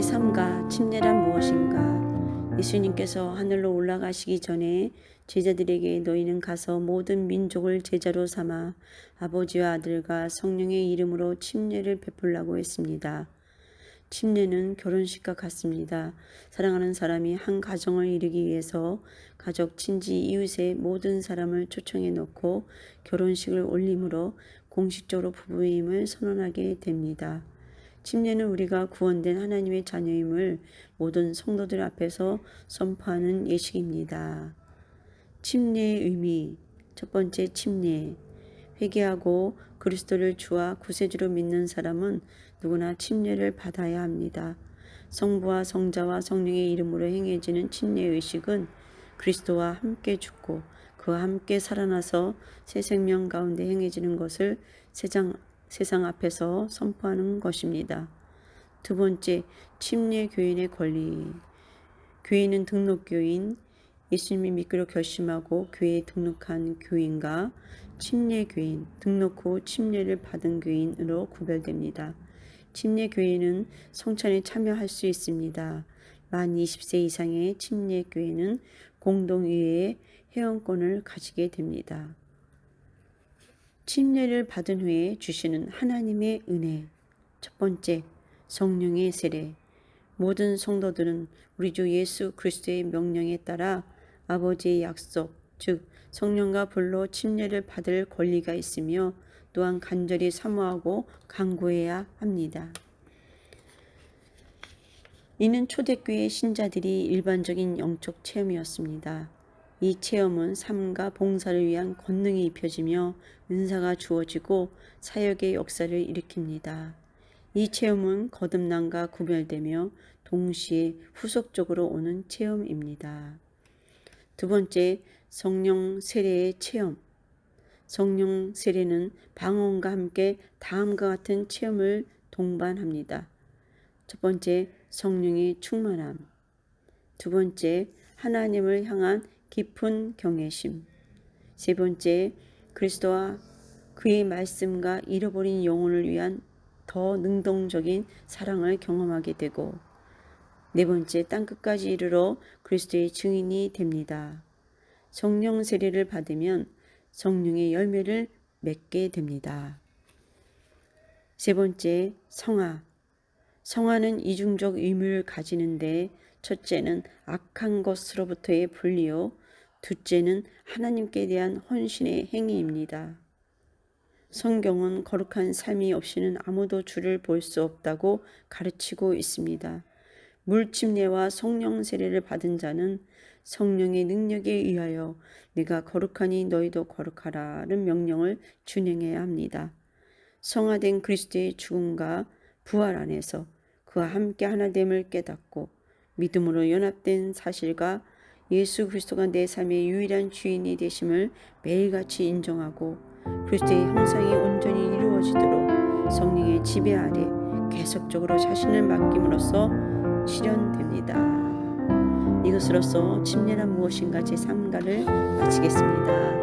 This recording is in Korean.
제3가 침례란 무엇인가? 예수님께서 하늘로 올라가시기 전에 제자들에게 너희는 가서 모든 민족을 제자로 삼아 아버지와 아들과 성령의 이름으로 침례를 베풀라고 했습니다. 침례는 결혼식과 같습니다. 사랑하는 사람이 한 가정을 이루기 위해서 가족, 친지, 이웃의 모든 사람을 초청해 놓고 결혼식을 올림으로 공식적으로 부부임을 선언하게 됩니다. 침례는 우리가 구원된 하나님의 자녀임을 모든 성도들 앞에서 선포하는 예식입니다. 침례의 의미 첫 번째 침례 회개하고 그리스도를 주와 구세주로 믿는 사람은 누구나 침례를 받아야 합니다. 성부와 성자와 성령의 이름으로 행해지는 침례 의식은 그리스도와 함께 죽고 그와 함께 살아나서 새 생명 가운데 행해지는 것을 세상, 세상 앞에서 선포하는 것입니다. 두 번째, 침례 교인의 권리. 교인은 등록 교인, 예수님이 믿기로 결심하고 교회에 등록한 교인과 침례 교인, 등록 후 침례를 받은 교인으로 구별됩니다. 침례 교인은 성찬에 참여할 수 있습니다. 만 20세 이상의 침례 교인은 공동의회의 회원권을 가지게 됩니다. 침례를 받은 후에 주시는 하나님의 은혜. 첫 번째, 성령의 세례. 모든 성도들은 우리 주 예수 그리스도의 명령에 따라 아버지의 약속, 즉 성령과 불로 침례를 받을 권리가 있으며 또한 간절히 사모하고 간구해야 합니다. 이는 초대교회 신자들이 일반적인 영적 체험이었습니다. 이 체험은 삶과 봉사를 위한 권능이 입혀지며 은사가 주어지고 사역의 역사를 일으킵니다. 이 체험은 거듭남과 구별되며 동시에 후속적으로 오는 체험입니다. 두 번째, 성령 세례의 체험. 성령 세례는 방언과 함께 다음과 같은 체험을 동반합니다. 첫 번째, 성령의 충만함. 두 번째, 하나님을 향한 깊은 경외심. 세 번째, 그리스도와 그의 말씀과 잃어버린 영혼을 위한 더 능동적인 사랑을 경험하게 되고 네 번째, 땅끝까지 이르러 그리스도의 증인이 됩니다. 성령 세례를 받으면 성령의 열매를 맺게 됩니다. 세 번째, 성화. 성화는 이중적 의미를 가지는데 첫째는 악한 것으로부터의 분리요, 둘째는 하나님께 대한 헌신의 행위입니다. 성경은 거룩한 삶이 없이는 아무도 주를 볼 수 없다고 가르치고 있습니다. 물침례와 성령 세례를 받은 자는 성령의 능력에 의하여 내가 거룩하니 너희도 거룩하라는 명령을 준행해야 합니다. 성화된 그리스도의 죽음과 부활 안에서 그와 함께 하나됨을 깨닫고 믿음으로 연합된 사실과 예수 그리스도가 내 삶의 유일한 주인이 되심을 매일같이 인정하고 그리스도의 형상이 온전히 이루어지도록 성령의 지배 아래 계속적으로 자신을 맡김으로써 실현됩니다. 이것으로써 침례란 무엇인가 제3가를 마치겠습니다.